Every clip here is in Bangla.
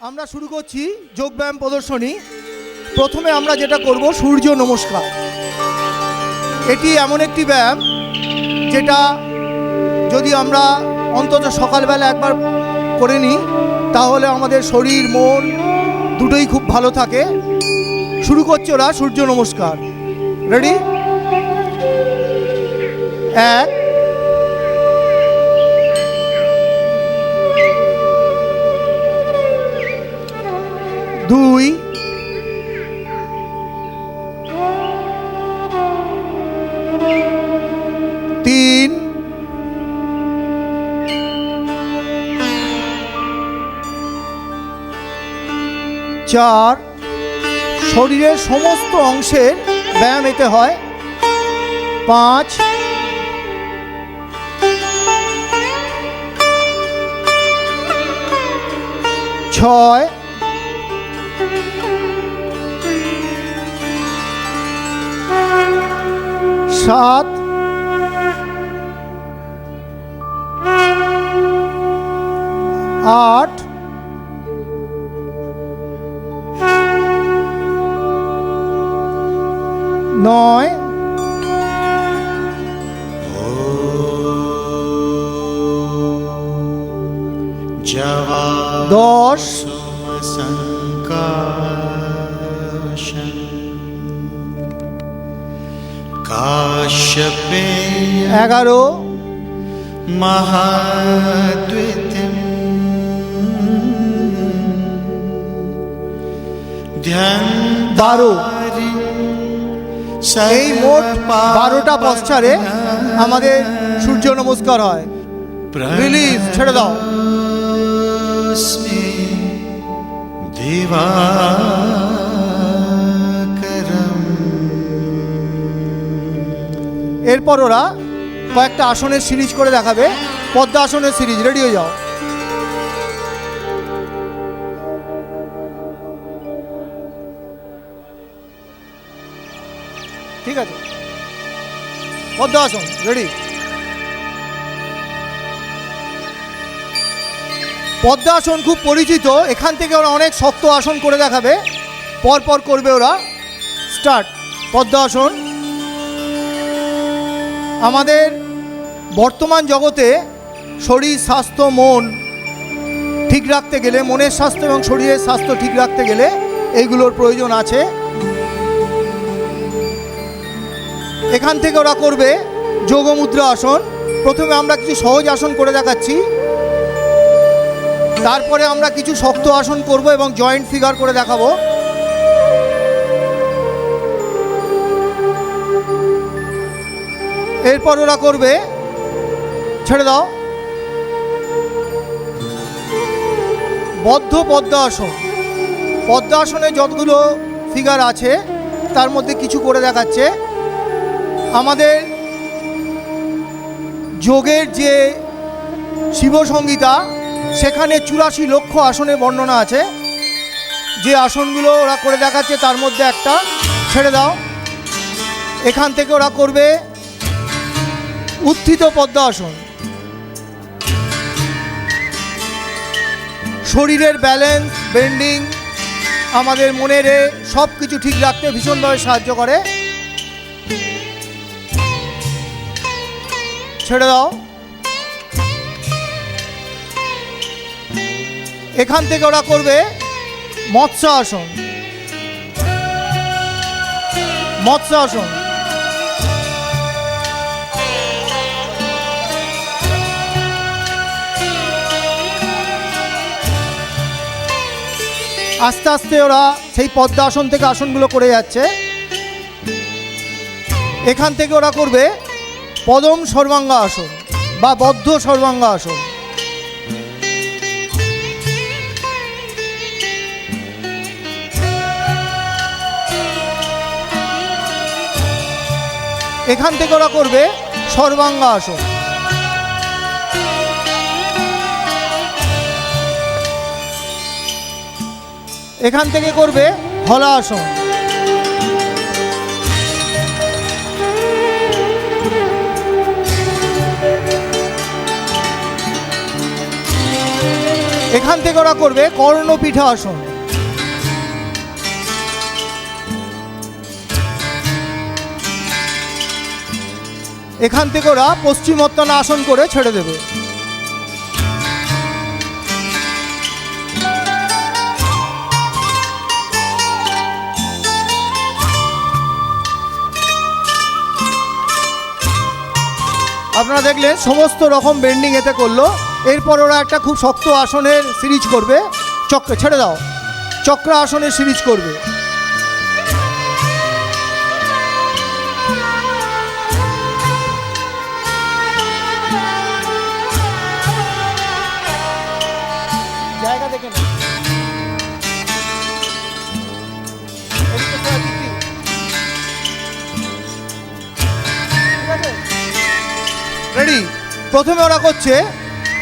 আমরা শুরু করছি যোগব্যায়াম প্রদর্শনী। প্রথমে আমরা যেটা করব, সূর্য নমস্কার। এটি এমন একটি ব্যায়াম যেটা যদি আমরা অন্তত সকালবেলা একবার করে নিই, তাহলে আমাদের শরীর, মন দুটোই খুব ভালো থাকে। শুরু করছে ওরা, সূর্য নমস্কার। রেডি এক দুই। তিন। চার। শরীরের সমস্ত অংশের ব্যায়াম এতে হয়। পাঁচ। ছয়। সাত। আট। নয়। দশ। সংকার এগারো। ধ্যান বারো। সেই মোট বারোটা পশ্চারে আমাদের সূর্য নমস্কার হয়। ছেড়ে দাও। দেবা। এরপর ওরা কয়েকটা আসনের সিরিজ করে দেখাবে। পদ্মা আসনের সিরিজ, রেডি হয়ে যাও। ঠিক আছে। পদ্মা আসন, রেডি। পদ্মা আসন খুব পরিচিত, এখান থেকে ওরা অনেক শক্ত আসন করে দেখাবে। পর পর করবে ওরা। স্টার্ট। পদ্মা আসন। আমাদের বর্তমান জগতে শরীর, স্বাস্থ্য, মন ঠিক রাখতে গেলে, মনের স্বাস্থ্য এবং শরীরের স্বাস্থ্য ঠিক রাখতে গেলে এইগুলোর প্রয়োজন আছে। এখান থেকে ওরা করবে যোগমুদ্রা আসন। প্রথমে আমরা কিছু সহজ আসন করে দেখাচ্ছি। তারপরে আমরা কিছু শক্ত আসন করব এবং জয়েন্ট ফিগার করে দেখাবো। এরপর ওরা করবে। ছেড়ে দাও। বদ্ধ পদ্মাসন। পদ্মাসনে যতগুলো ফিগার আছে, তার মধ্যে কিছু করে দেখাচ্ছে। আমাদের যোগের যে শিবসংগীতা সেখানে চুরাশি লক্ষ আসনের বর্ণনা আছে। যে আসনগুলো ওরা করে দেখাচ্ছে, তার মধ্যে একটা। ছেড়ে দাও। এখান থেকে ওরা করবে উত্থিত পদ্মাসন শরীরের ব্যালেন্স বেন্ডিং আমাদের মনের সব কিছু ঠিক রাখতে ভীষণভাবে সাহায্য করে। ছেড়ে দাও। এখান থেকে ওরা করবে মৎস্য আসন। মৎস্য আসন। আস্তে আস্তে ওরা সেই পদ্মা আসন থেকে আসনগুলো করে যাচ্ছে। এখান থেকে ওরা করবে পদম সর্বাঙ্গ আসন বা বদ্ধ সর্বাঙ্গ আসন। এখান থেকে ওরা করবে সর্বাঙ্গ আসন। এখান থেকে করবে হলা আসন। এখান থেকে ওরা করবে কর্ণপিঠা আসন। এখান থেকে ওরা পশ্চিমোত্তান আসন করে ছেড়ে দেবে। আপনারা দেখলেন, সমস্ত রকম বেন্ডিং এতে করল। এরপর ওরা একটা খুব শক্ত আসনের সিরিজ করবে। চক্র ছেড়ে দাও। চক্র আসনের সিরিজ করবে। প্রথমে ওরা করছে,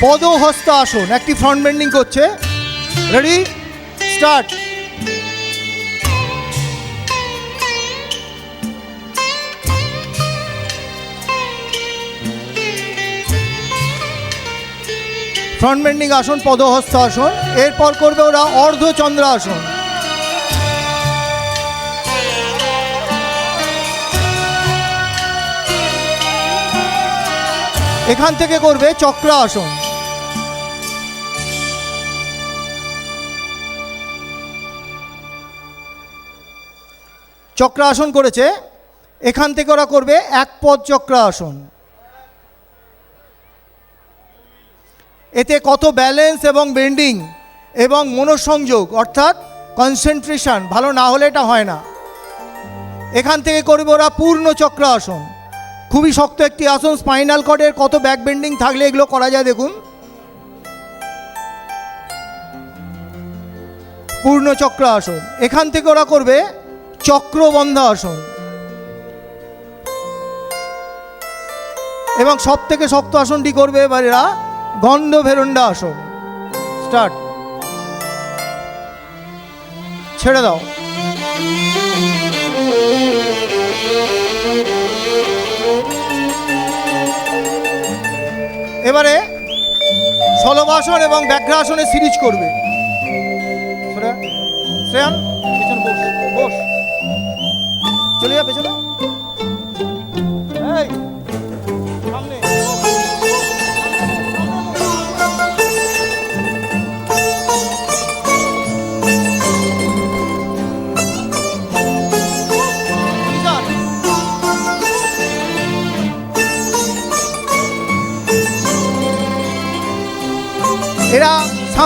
পদহস্ত আসন, একটি ফ্রন্ট বেন্ডিং করছে। রেডি স্টার্ট ফ্রন্ট বেন্ডিং আসন, পদহস্ত আসন। এরপর করবে ওরা অর্ধচন্দ্র আসন। এখান থেকে করবে চক্র আসন চক্র আসন করেছে, এখান থেকে ওরা করবে এক পদ চক্র আসন এতে কত ব্যালেন্স এবং বেন্ডিং এবং মনোসংযোগ, অর্থাৎ কনসেন্ট্রেশন ভালো না হলে এটা হয় না। এখান থেকে করবে ওরা পূর্ণ চক্র আসন খুবই শক্ত একটি আসন স্পাইনাল কর্ডের কত ব্যাক বেন্ডিং থাকলে এগুলো করা যায় দেখুন। পূর্ণ চক্র আসন, এখান থেকে ওরা করবে চক্রবন্ধ আসন। এবং সব থেকে শক্ত আসনটি করবে এবার এরা গন্ধ ভেরন্ডা আসন। স্টার্ট। ছেড়ে দাও। এবারে স্থলবাসন এবং ব্যাঘ্রাসনে সিরিজ করবে। শ্রেয়া- শ্রেয়ান পেছনে বস বস। চলে যা পেছনে।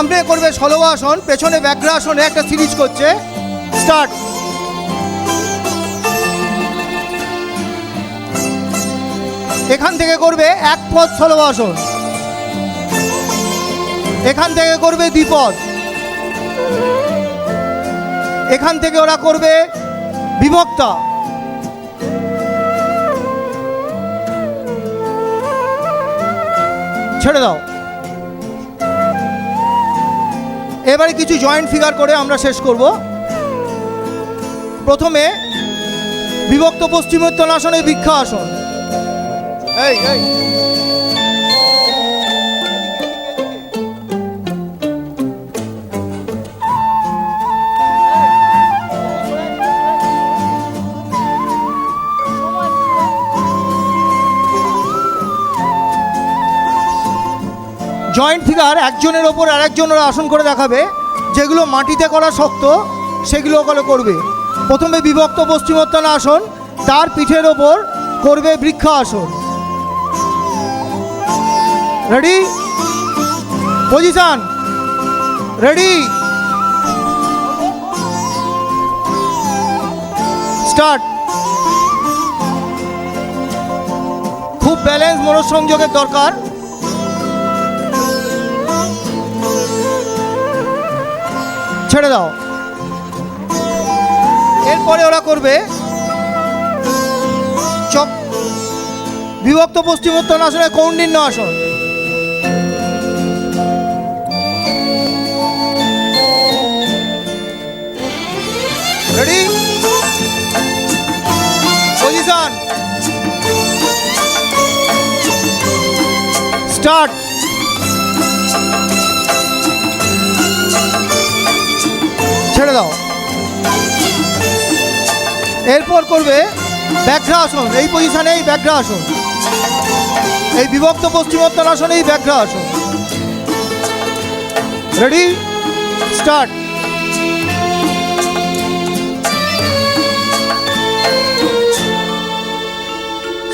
সামনে করবে ষোলবাসন পেছনে ব্যাঘ্রাসনে একটা সিরিজ করছে। স্টার্ট এখান থেকে করবে এক পদ ষোলবাসন এখান থেকে করবে দ্বিপদ এখান থেকে ওরা করবে বিভক্তা ছেড়ে দাও। এবারে কিছু জয়েন্ট ফিগার করে আমরা শেষ করব। প্রথমে বিভক্ত পশ্চিমোত্তর আসনে ভিক্ষা আসন। এই এই। জয়েন্ট ফিগার একজনের ওপর আরেকজনের আসন করে দেখাবে, যেগুলো মাটিতে করা শক্ত, সেগুলো ওগুলো করবে। প্রথমে বিভক্ত পশ্চিমোত্তান আসন, তার পিঠের ওপর করবে বৃক্ষ আসন। রেডি পজিশন রেডি স্টার্ট খুব ব্যালেন্স মনোসংযোগের দরকার। ছেড়ে দাও। এরপরে ওরা করবে চক বিভক্ত পশ্চিমোত্তর আসনে কৌন্ডিন্য আসন। রেডি পজিশন স্টার্ট ছেড়ে দাও। এরপর করবে ব্যাঘ্রাসন। এই পজিশানে এই ব্যাঘ্রাসন। এই বিভক্ত পশ্চিমোত্তর আসনে এই ব্যাঘ্রাসন। রেডি স্টার্ট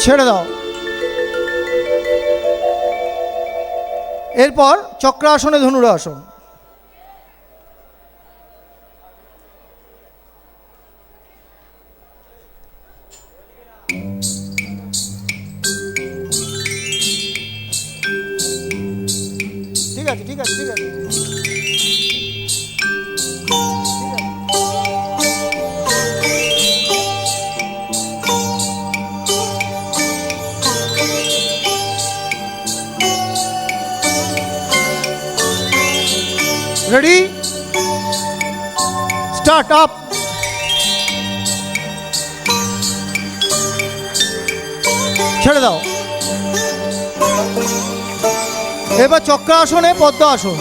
ছেড়ে দাও। এরপর চক্রাসনে ধনুরাসন। ঠিক আছে ঠিক আছে ঠিক আছে। রেডি স্টার্ট আপ ছেড়ে দাও। এবার চক্রাসনে পদ্ম আসন।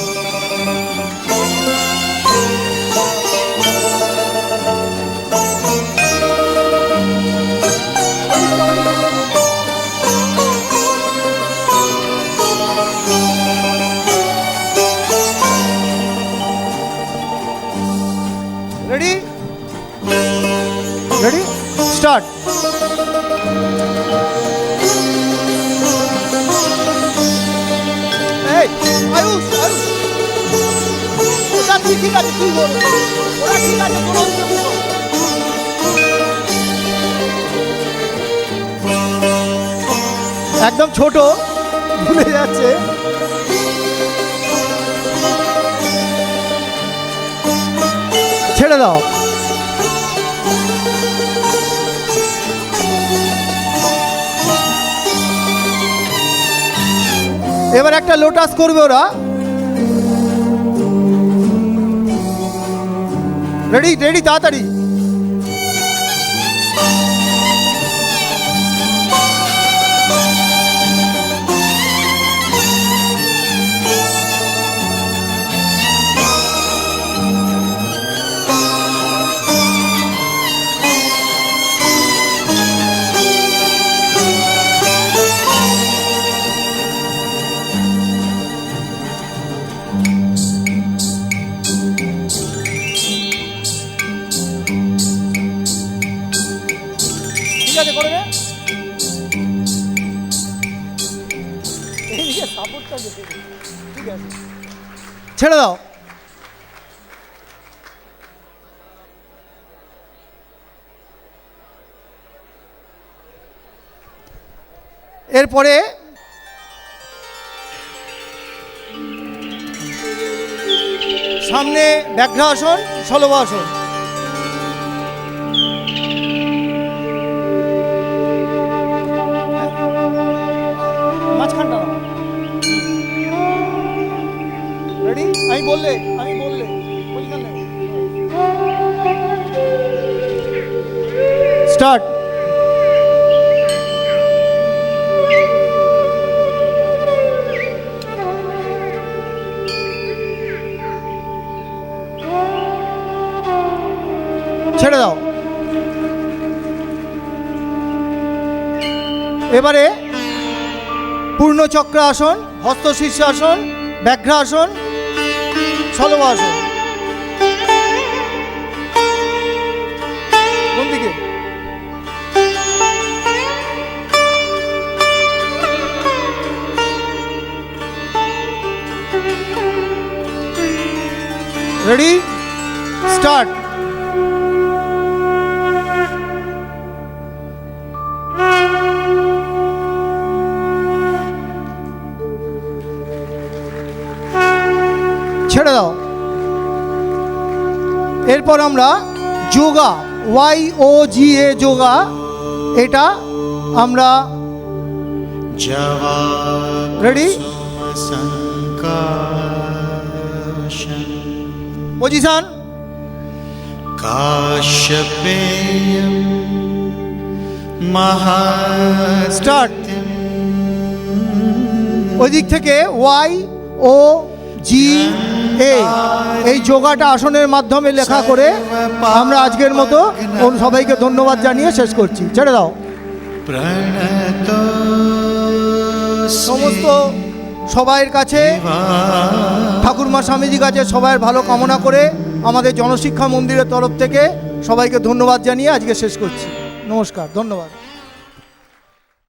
Ready ready start Ayush Ayush ওটা ঠিক আছে তুই বল ওরা ঠিক আছে। একদম ছোট ভুলে যাচ্ছে ছেড়ে দাও এবার একটা লোটাস করবে ওরা। রেডি রেডি তাড়াতাড়ি। ছেড়ে দাও। এরপরে সামনে ব্যাঘ্রা আসন রেডি আমি বললে আমি বললে। স্টার্ট ছেড়ে দাও। এবারে পূর্ণ চক্র আসন হস্ত শীর্ষাসন ব্যাঘ্রা আসন ষলভ আসন কোন দিকে রেডি স্টার্ট ছেড়ে দাও। এরপর আমরা yoga Y O G A yoga এটা আমরা রেডি পজিশন কাশ্যপেয় মহা স্টার্ট ওই দিক থেকে ওয়াই ও জি এ এই যোগাটা আসনের মাধ্যমে লেখা করে আমরা আজকের মতো সবাইকে ধন্যবাদ জানিয়ে শেষ করছি। ছেড়ে দাও। সমস্ত সবাইয়ের কাছে ঠাকুরমা স্বামীজির কাছে সবাইয়ের ভালো কামনা করে আমাদের জনশিক্ষা মন্দিরের তরফ থেকে সবাইকে ধন্যবাদ জানিয়ে আজকে শেষ করছি। নমস্কার ধন্যবাদ।